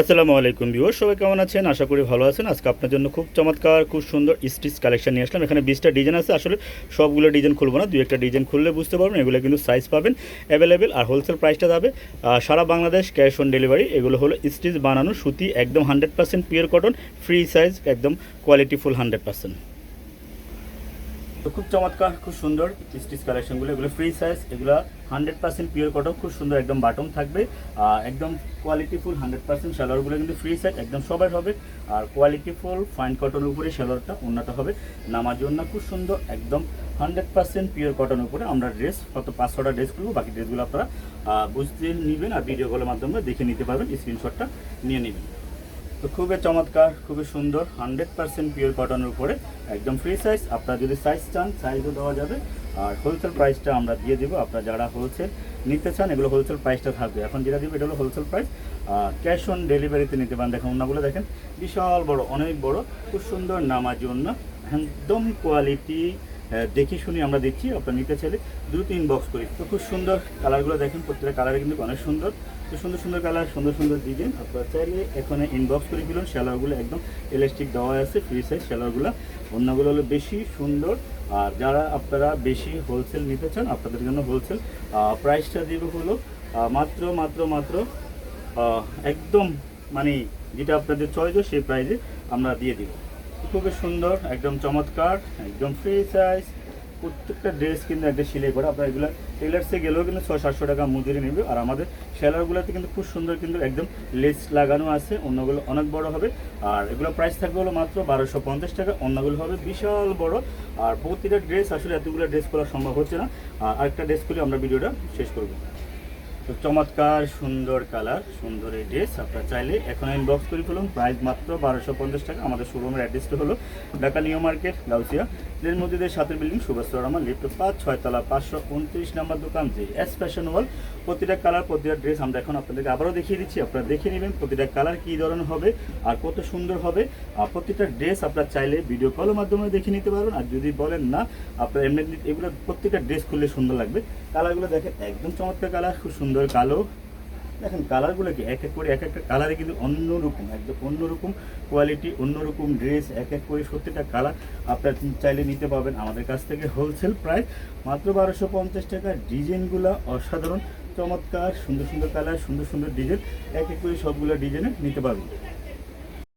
আসসালামু আলাইকুম ভিউয়ার সবাই কেমন আছেন? আশা করি ভালো আছেন। আজকে আপনার জন্য খুব চমৎকার, খুব সুন্দর স্টিচ কালেকশন নিয়ে আসলাম। এখানে বিশটা ডিজাইন আছে। আসলে সবগুলো ডিজাইন খুলবো না দু একটা ডিজাইন খুললে বুঝতে পারবেন, এগুলো কিন্তু সাইজ পাবেন অ্যাভেলেবেল আর হোলসেল প্রাইসটা যাবে। সারা বাংলাদেশ ক্যাশ অন ডেলিভারি এগুলো হলো স্টিচ বানানো সুতি, একদম hundred percent pure cotton free size একদম কোয়ালিটি ফুল হান্ড্রেড পার্সেন্ট তো খুব চমৎকার, খুব সুন্দর স্টিচ কালেকশনগুলো, এগুলো ফ্রি সাইজ এগুলো হান্ড্রেড পার্সেন্ট পিওর কটন খুব সুন্দর একদম বাটন থাকবে। আর একদম কোয়ালিটি ফুল হান্ড্রেড পার্সেন্ট সালোয়ারগুলো কিন্তু ফ্রি সাইজ একদম সবার হবে। আর কোয়ালিটি ফুল ফাইন কটনের উপরে সালোয়ারটা উন্নত হবে। নামার জন্য খুব সুন্দর, একদম হান্ড্রেড পার্সেন্ট পিওর কটনের উপরে আমরা ড্রেস কত পাঁচশোটা ড্রেস করব বাকি ড্রেসগুলো আপনারা বুঝতে নেবেন আর ভিডিও কলের মাধ্যমে দেখে নিতে পারবেন স্ক্রিনশটটা নিয়ে নেবেন। তো খুবই চমৎকার, খুবই সুন্দর হান্ড্রেড পার্সেন্ট পিওর কটনের উপরে, একদম ফ্রি সাইজ আপনারা যদি সাইজ চান সাইজও দেওয়া যাবে। আর হোলসেল প্রাইসটা আমরা দিয়ে দেবো। আপনারা যারা হোলসেল নিতে চান, এগুলো হোলসেল প্রাইসটা থাকবে। এখন যেটা দিব, এটা হলো হোলসেল প্রাইস আর ক্যাশ অন ডেলিভারিতে নিতে পারেন। দেখেন, অন্যগুলো দেখেন, বিশাল বড়, অনেক বড়, খুব সুন্দর নামার জন্য একদম কোয়ালিটি দেখে শুনে আমরা দিচ্ছি, আপনারা নিতে চাইলে দু তিন বক্স করি। তো খুব সুন্দর কালারগুলো দেখেন, প্রত্যেকটা কালারে কিন্তু অনেক সুন্দর। তো সুন্দর সুন্দর কালার সুন্দর সুন্দর ডিজাইন আপনারা চাইলে এখানে ইনবক্স করে ফেলুন শ্যালারগুলো একদম ইলাস্টিক দেওয়া আছে ফ্রি সাইজ শ্যালারগুলো অন্যগুলো হলো বেশি সুন্দর। আর যারা আপনারা বেশি হোলসেল নিতে চান, আপনাদের জন্য হোলসেল প্রাইসটা দিবে হলো মাত্র মাত্র মাত্র একদম মানে যেটা আপনাদের চয়েস সেই প্রাইসে আমরা দিয়ে দিব। খুবই সুন্দর, একদম চমৎকার, একদম ফ্রি সাইজ প্রত্যেকটা ড্রেস কিন্তু একটা সিলাই করা। আপনার এগুলো টেলার্সে গেলেও কিন্তু ছয়, সাতশো টাকা মজুরি নেবে। আর আমাদের সেলারগুলোতে কিন্তু খুব সুন্দর কিন্তু একদম লেস লাগানো আছে। অন্যগুলো অনেক বড় হবে। আর এগুলো প্রাইস থাকবে হলো মাত্র বারোশো পঞ্চাশ টাকা। অন্যগুলো হবে বিশাল বড়। আর প্রতিটা ড্রেস আসলে এতগুলো ড্রেস করা সম্ভব হচ্ছে না। আর আরেকটা ড্রেস করে আমরা ভিডিওটা শেষ করব। তো চমৎকার, সুন্দর কালার, সুন্দর এই ড্রেস আপনারা চাইলে এখন ইনবক্স করে ফেলুন। প্রাইস মাত্র বারোশো পঞ্চাশ টাকা। আমাদের শোরুমের অ্যাড্রেসটা হলো Dhaka new market, Gausia. Train মসজিদের সাথের বিল্ডিং সুভাষ রহমান লিফ্ট পাঁচ, ছয়তলা পাঁচশো উনত্রিশ নাম্বার দোকান। যে এস ফ্যাশন ওয়াল প্রতিটা কালার প্রতিটা ড্রেস আমরা এখন আপনাদেরকে আবারও দেখিয়ে দিচ্ছি। আপনারা দেখে নেবেন প্রতিটা কালার কী ধরনের হবে আর কত সুন্দর হবে। আর প্রতিটা ড্রেস আপনারা চাইলে ভিডিও কলের মাধ্যমে দেখে নিতে পারবেন। আর যদি বলেন না, আপনার এমনি এগুলো প্রত্যেকটা ড্রেস খুললে সুন্দর লাগবে। কালারগুলো দেখেন, একদম চমৎকার কালার খুব সুন্দর কালো। দেখেন কালারগুলো কি? এক এক করে, এক একটা কালারে কিন্তু অন্যরকম, একদম অন্যরকম কোয়ালিটি অন্যরকম ড্রেস এক এক করে সত্যিটা কালার আপনার চাইলে নিতে পাবেন আমাদের কাছ থেকে হোলসেল প্রাইস মাত্র বারোশো পঞ্চাশ টাকা। ডিজাইনগুলো অসাধারণ, চমৎকার, সুন্দর সুন্দর কালার, সুন্দর সুন্দর ডিজাইন এক এক করে সবগুলো ডিজাইনে নিতে পারবেন।